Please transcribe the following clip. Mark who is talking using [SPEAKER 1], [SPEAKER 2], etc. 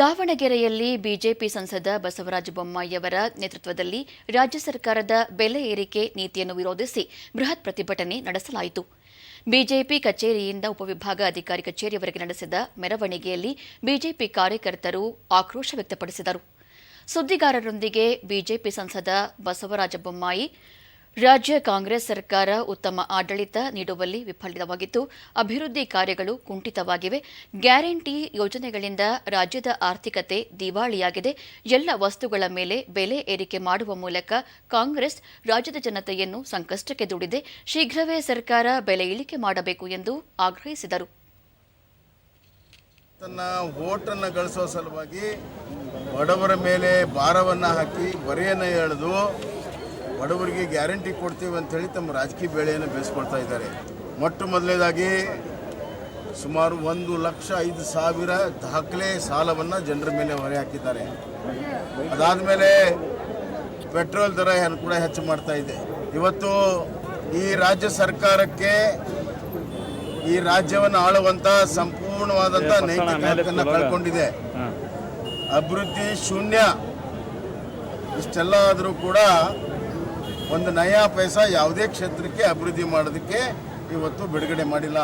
[SPEAKER 1] ದಾವಣಗೆರೆಯಲ್ಲಿ ಬಿಜೆಪಿ ಸಂಸದ ಬಸವರಾಜ ಬೊಮ್ಮಾಯಿಯವರ ನೇತೃತ್ವದಲ್ಲಿ ರಾಜ್ಯ ಸರ್ಕಾರದ ಬೆಲೆ ಏರಿಕೆ ನೀತಿಯನ್ನು ವಿರೋಧಿಸಿ ಬೃಹತ್ ಪ್ರತಿಭಟನೆ ನಡೆಸಲಾಯಿತು. ಬಿಜೆಪಿ ಕಚೇರಿಯಿಂದ ಉಪವಿಭಾಗ ಅಧಿಕಾರಿ ಕಚೇರಿಯವರೆಗೆ ನಡೆಸಿದ ಮೆರವಣಿಗೆಯಲ್ಲಿ ಬಿಜೆಪಿ ಕಾರ್ಯಕರ್ತರು ಆಕ್ರೋಶ ವ್ಯಕ್ತಪಡಿಸಿದರು. ಸುದ್ದಿಗಾರರೊಂದಿಗೆ ಬಿಜೆಪಿ ಸಂಸದ ಬಸವರಾಜ ಬೊಮ್ಮಾಯಿ ರಾಜ್ಯ ಕಾಂಗ್ರೆಸ್ ಸರ್ಕಾರ ಉತ್ತಮ ಆಡಳಿತ ನೀಡುವಲ್ಲಿ ವಿಫಲವಾಗಿದ್ದು, ಅಭಿವೃದ್ಧಿ ಕಾರ್ಯಗಳು ಕುಂಠಿತವಾಗಿವೆ. ಗ್ಯಾರಂಟಿ ಯೋಜನೆಗಳಿಂದ ರಾಜ್ಯದ ಆರ್ಥಿಕತೆ ದಿವಾಳಿಯಾಗಿದೆ. ಎಲ್ಲ ವಸ್ತುಗಳ ಮೇಲೆ ಬೆಲೆ ಏರಿಕೆ ಮಾಡುವ ಮೂಲಕ ಕಾಂಗ್ರೆಸ್ ರಾಜ್ಯದ ಜನತೆಯನ್ನು ಸಂಕಷ್ಟಕ್ಕೆ ದುಡಿದೆ. ಶೀಘ್ರವೇ ಸರ್ಕಾರ ಬೆಲೆ ಇಳಿಕೆ ಮಾಡಬೇಕು ಎಂದು ಆಗ್ರಹಿಸಿದರು.
[SPEAKER 2] ತನ್ನ ಓಟನ್ನು ಸಲುವಾಗಿ ಬಡವರ ಮೇಲೆ ಭಾರವನ್ನು ಹಾಕಿ, ಬರೆಯನ್ನು ಎಳೆದು ಬಡವರಿಗೆ ಗ್ಯಾರಂಟಿ ಕೊಡ್ತೀವಿ ಅಂತೇಳಿ ತಮ್ಮ ರಾಜಕೀಯ ಬೆಳೆಯನ್ನು ಬೇಯಿಸ್ಕೊಳ್ತಾ ಇದ್ದಾರೆ. ಮೊಟ್ಟ ಮೊದಲನೇದಾಗಿ ಸುಮಾರು ಒಂದು ಲಕ್ಷ ಐದು ಸಾವಿರ ದಾಖಲೆ ಸಾಲವನ್ನು ಜನರ ಮೇಲೆ ಹೊರೆ ಹಾಕಿದ್ದಾರೆ. ಅದಾದಮೇಲೆ ಪೆಟ್ರೋಲ್ ದರ ಏನು ಕೂಡ ಹೆಚ್ಚು ಮಾಡ್ತಾ ಇದೆ. ಇವತ್ತು ಈ ರಾಜ್ಯ ಸರ್ಕಾರಕ್ಕೆ ಈ ರಾಜ್ಯವನ್ನು ಆಳುವಂತ ಸಂಪೂರ್ಣವಾದಂತ ನೈತಿಕ ಹಕ್ಕನ್ನು ಕಳ್ಕೊಂಡಿದೆ. ಅಭಿವೃದ್ಧಿ ಶೂನ್ಯ. ಇಷ್ಟೆಲ್ಲ ಆದರೂ ಕೂಡ ಒಂದು ನಯಾ ಪೈಸಾ ಯಾವುದೇ ಕ್ಷೇತ್ರಕ್ಕೆ ಅಭಿವೃದ್ಧಿ ಮಾಡೋದಕ್ಕೆ ಇವತ್ತು ಬಿಡುಗಡೆ ಮಾಡಿಲ್ಲ.